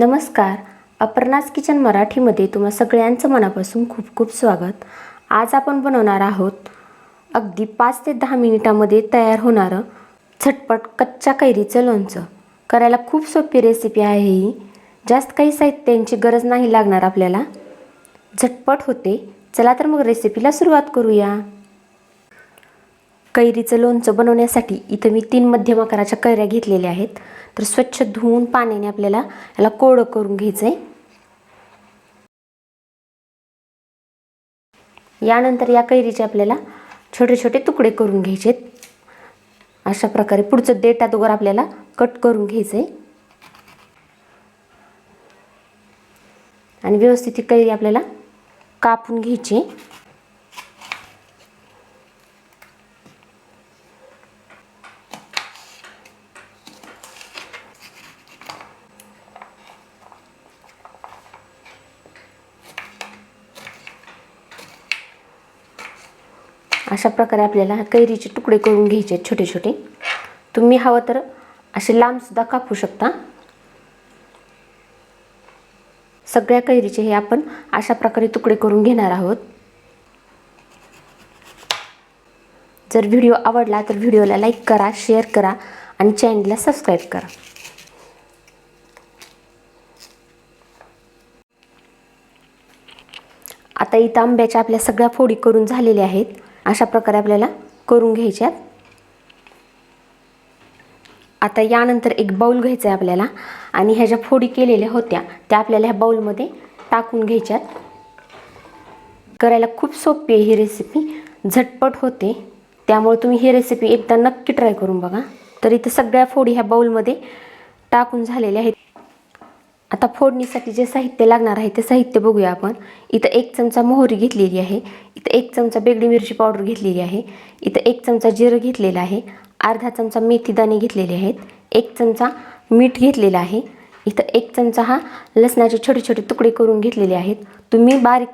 नमस्कार. अपर्णाज किचन मराठीमध्ये तुम्हा सगळ्यांचं मनापासून खूप खूप स्वागत. आज आपण बनवणार आहोत अगदी पाच ते दहा मिनिटामध्ये तयार होणारं झटपट कच्च्या कैरीचं लोणचं. करायला खूप सोपी रेसिपी आहे ही. जास्त काही साहित्यांची गरज नाही लागणार आपल्याला. झटपट होते. चला तर मग रेसिपीला सुरुवात करूया. कैरीचं लोणचं बनवण्यासाठी इथं मी तीन मध्यम आकाराच्या कैऱ्या घेतलेल्या आहेत. तर स्वच्छ धुवून पाण्याने आपल्याला याला कोरडं करून घ्यायचं आहे यानंतर या कैरीचे आपल्याला छोटे छोटे तुकडे करून घ्यायचे अशा प्रकारे पुढचं डेटा दोघं आपल्याला कट करून घ्यायचं आहे आणि व्यवस्थित ही कैरी आपल्याला कापून घ्यायची अशा प्रकारे आपल्याला कैरीचे तुकडे करून घ्यायचे आहेत छोटे छोटे. तुम्ही हवं तर असे लांबसुद्धा कापू शकता. सगळ्या कैरीचे हे आपण अशा प्रकारे तुकडे करून घेणार आहोत. जर व्हिडिओ आवडला तर व्हिडिओला लाईक करा शेअर करा आणि चॅनलला सबस्क्राईब करा. आता इथं आंब्याच्या आपल्या सगळ्या फोडी करून झालेल्या आहेत. अशा प्रकारे आपल्याला करून घ्यायच्यात. आता यानंतर एक बाऊल घ्यायचा आहे आपल्याला. आणि ह्या ज्या फोडी केलेल्या होत्या त्या आपल्याला ह्या बाऊलमध्ये टाकून घ्यायच्यात. करायला खूप सोपी आहे ही रेसिपी झटपट होते. त्यामुळे तुम्ही ही रेसिपी एकदा नक्की ट्राय करून बघा. तर इथं सगळ्या फोडी ह्या बाऊलमध्ये टाकून झालेल्या आहेत. आता फोडणीसाठी जे साहित्य लागणार आहे ते साहित्य बघूया आपण. इथं एक चमचा मोहरी घेतलेली आहे. इथं एक चमचा बेगडी मिरची पावडर घेतलेली आहे. इथं एक चमचा जिरं घेतलेलं आहे. अर्धा चमचा मेथी दाणे घेतलेले आहेत. एक चमचा मीठ घेतलेलं आहे. इथं एक चमचा हा लसणाचे छोटे छोटे तुकडे करून घेतलेले आहेत. तुम्ही बारीक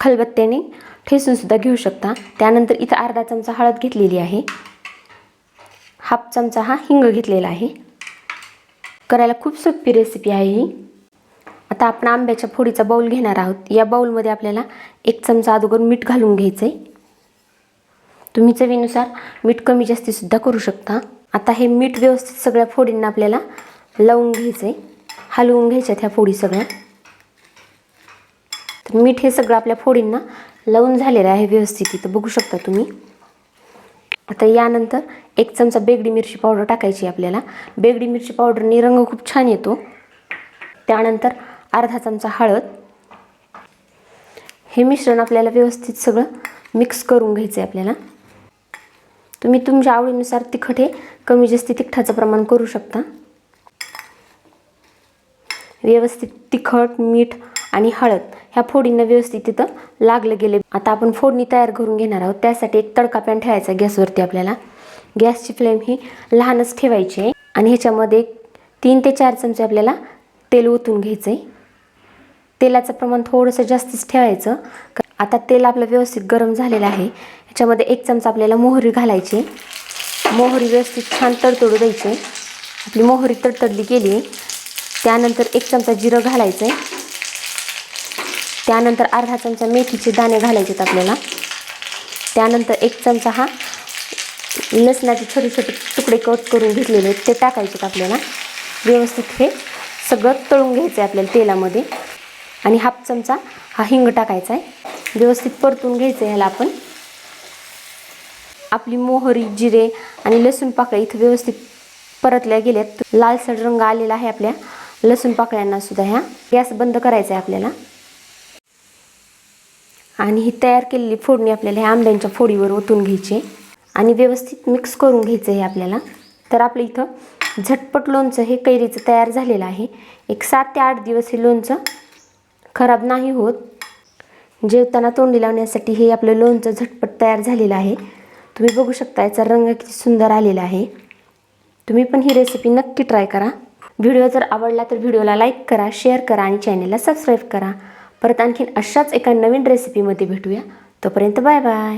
खलबत्त्याने ठेसूनसुद्धा घेऊ शकता. त्यानंतर इथं अर्धा चमचा हळद घेतलेली आहे. हाफ चमचा हा हिंग घेतलेला आहे. करायला खूप सोपी रेसिपी आहे ही. आता आपण आंब्याच्या फोडीचा बाऊल घेणार आहोत. या बाऊलमध्ये आपल्याला एक चमचा अगोदर मीठ घालून घ्यायचं आहे तुम्ही चवीनुसार मीठ कमी जास्तीसुद्धा करू शकता. आता हे मीठ व्यवस्थित सगळ्या फोडींना आपल्याला लावून घ्यायचं आहे हलवून घ्यायच्यात ह्या फोडी सगळ्या. तर मीठ हे सगळं आपल्या फोडींना लावून झालेलं आहे व्यवस्थित इथं. बघू शकता तुम्ही. आता यानंतर एक चमचा बेगडी मिरची पावडर टाकायची आपल्याला. बेगडी मिरची पावडरने रंग खूप छान येतो. त्यानंतर अर्धा चमचा हळद. हे मिश्रण आपल्याला व्यवस्थित सगळं मिक्स करून घ्यायचं आहे आपल्याला. तुम्ही तुमच्या आवडीनुसार तिखट हे कमी जास्ती तिखटाचं प्रमाण करू शकता. व्यवस्थित तिखट मीठ आणि हळद ह्या फोडींना व्यवस्थित तिथं लागलं गेले. आता आपण फोडणी तयार करून घेणार आहोत. त्यासाठी एक तडका पॅन ठेवायचा गॅसवरती आपल्याला. गॅसची फ्लेम ही लहानच ठेवायची आहे. आणि ह्याच्यामध्ये तीन ते चार चमचे आपल्याला तेल ओतून घ्यायचं आहे तेलाचं प्रमाण थोडंसं जास्तीच ठेवायचं. आता तेल आपलं व्यवस्थित गरम झालेलं आहे. ह्याच्यामध्ये एक चमचा आपल्याला मोहरी घालायची. मोहरी व्यवस्थित छान तडतडू द्यायची. आपली मोहरी तडतडली गेली. आहे त्यानंतर एक चमचा जिरं घालायचं आहे त्यानंतर अर्धा चमचा मेथीचे दाणे घालायचे आपल्याला. त्यानंतर एक चमचा हा लसणाचे छोटे छोटे तुकडे कट करून घेतलेले आहेत ते टाकायचे आपल्याला. व्यवस्थित हे सगळं तळून घ्यायचं आहे आपल्याला तेलामध्ये. आणि हाफ चमचा हा हिंग टाकायचा आहे. व्यवस्थित परतून घ्यायचं आहे ह्याला आपण. आपली मोहरी जिरे आणि लसूण पाकळ्या इथं व्यवस्थित परतल्या गेल्यात. लालसर रंग आलेला आहे आपल्या. लसूण पाकळ्यांना सुद्धा ह्या. गॅस बंद करायचा आहे आपल्याला. आणि ही तयार केलेली फोडणी आपल्याला ह्या आंब्यांच्या फोडीवर ओतून घ्यायची आणि व्यवस्थित मिक्स करून घ्यायचं आहे आपल्याला. तर आपलं इथं झटपट लोणचं हे कैरीचं तयार झालेलं आहे. एक सात ते आठ दिवस हे लोणचं खराब नाही होत. जेवताना तोंडी लावण्यासाठी हे आपलं लोणचं झटपट तयार झालेलं आहे. तुम्ही बघू शकता याचा रंग किती सुंदर आलेला आहे. तुम्ही पण ही रेसिपी नक्की ट्राय करा. व्हिडिओ जर आवडला तर व्हिडिओला लाईक करा शेअर करा आणि चॅनलला सबस्क्राईब करा. परत आणखीन अशाच एका नवीन रेसिपीमध्ये भेटूया. तोपर्यंत बाय बाय